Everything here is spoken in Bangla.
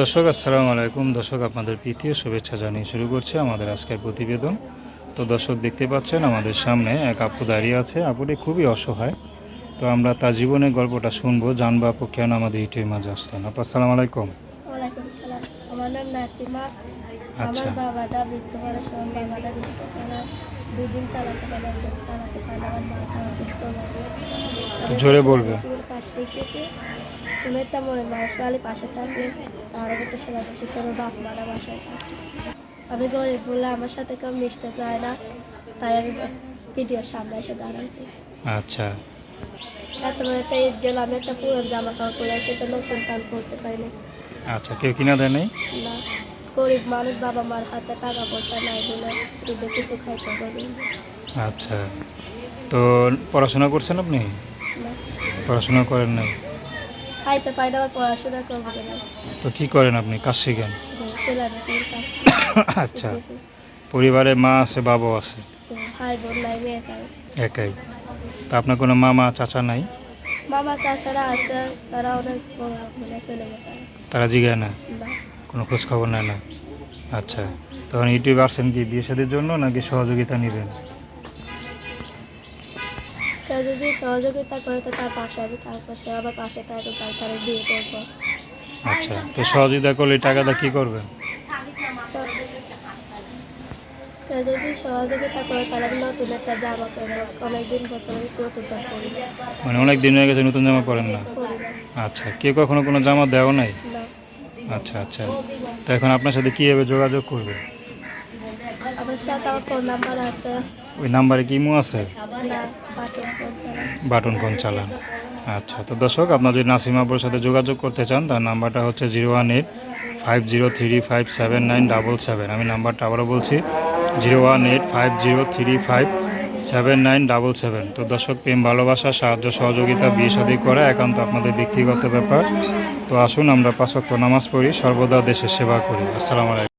দর্শক আসসালামু আলাইকুম। দর্শক আপনাদের প্রীতীয় শুভেচ্ছা জানিয়ে শুরু করছে আমাদের আজকের প্রতিবেদন। তো দর্শক দেখতে পাচ্ছেন আমাদের সামনে এক আপু দাঁড়িয়ে আছে। আপুটি খুবই অসহায়। তো আমরা তার জীবনের গল্পটা শুনব। জানব আপু কেন আমাদের ইটের মাঝে আসলেন আপু আসসালামু আলাইকুম। সালাম আমার নাম নাসিমা। আচ্ছা। আমার বাবাটা মৃত্যুবরণের সময় বাবাটা রিক্সা চালা চালাতে পারে চালাতে পারে আমার মাথা অসুস্থ জোরে বলবে। কাজ শিখতেছে কোনো একটা মনে মানুষ বালি পাশে থাকলে তার একটা সেবা বেশি করে বাপ মারা বাসায় থাকে। আমি গরিব বলে আমার সাথে কেউ মিশতে চায় না তাই আমি ভিডিওর সামনে এসে দাঁড়াইছি। আচ্ছা। এত বড় একটা ঈদ গেল আমি একটা পুরো জামা কাপড় পরে আছি এটা নতুন কাল করতে পারিনি। আচ্ছা কেউ কিনা দেয় নেই? না। গরিব মানুষ বাবা মার হাতে টাকা পয়সা নাই বলে ঈদে কিছু খাইতে পারি আচ্ছা। তো পড়াশোনা করছেন আপনি? না পড়াশোনা করেন নাই? খাইতে পাই না আবার পড়াশোনা করব কেন? তো কি করেন আপনি? কাজ শিখেন? আচ্ছা। পরিবারে মা আছে বাবাও আছে? ভাই বোন নাই একাই। তা আপনার কোনো মামা চাচা নাই? মামা চাচারা আছে তারা অনেক বলে চলে গেছে। তারা জিগায় না? না। কোনো খোঁজ খবর নেয় না? আচ্ছা। তখন ইউটিউব আসছেন কি বিয়ে শাদির জন্য নাকি সহযোগিতা নেবেন? কেউ যদি সহযোগিতা করে তো তার পাশে আমি তারপর সে আবার পাশে থাকবে তার তার বিয়ে করব। আচ্ছা তো সহযোগিতা করলে টাকাটা কি করবেন? কেউ যদি সহযোগিতা করে তাহলে আমি নতুন একটা জামা কিনবো অনেকদিন বছর নতুন না। মানে অনেক দিন হয়ে গেছে নতুন জামা পরেন না? আচ্ছা কেউ কখনো কোনো জামা দেওয়া নাই? আচ্ছা আচ্ছা। তো এখন আপনার সাথে কীভাবে যোগাযোগ করবে? আমার সাথে আমার ফোন নাম্বার আছে। ওই নাম্বারে কি ইমো আছে? বাটন ফোন চালান। আচ্ছা তো দর্শক আপনার যদি নাসিমাপুর সাথে যোগাযোগ করতে চান তার নাম্বারটা হচ্ছে zero one eight five zero three five seven nine double seven. আমি নাম্বারটা আবারও বলছি zero one eight five zero three five seven nine double seven. তো দর্শক প্রেম ভালোবাসা সাহায্য সহযোগিতা বিয়ে শাদী করা একান্ত আপনাদের ব্যক্তিগত ব্যাপার। তো আসুন আমরা পাঁচক্ত নামাজ পড়ি সর্বদা দেশের সেবা করি। আসসালামু আলাইকুম।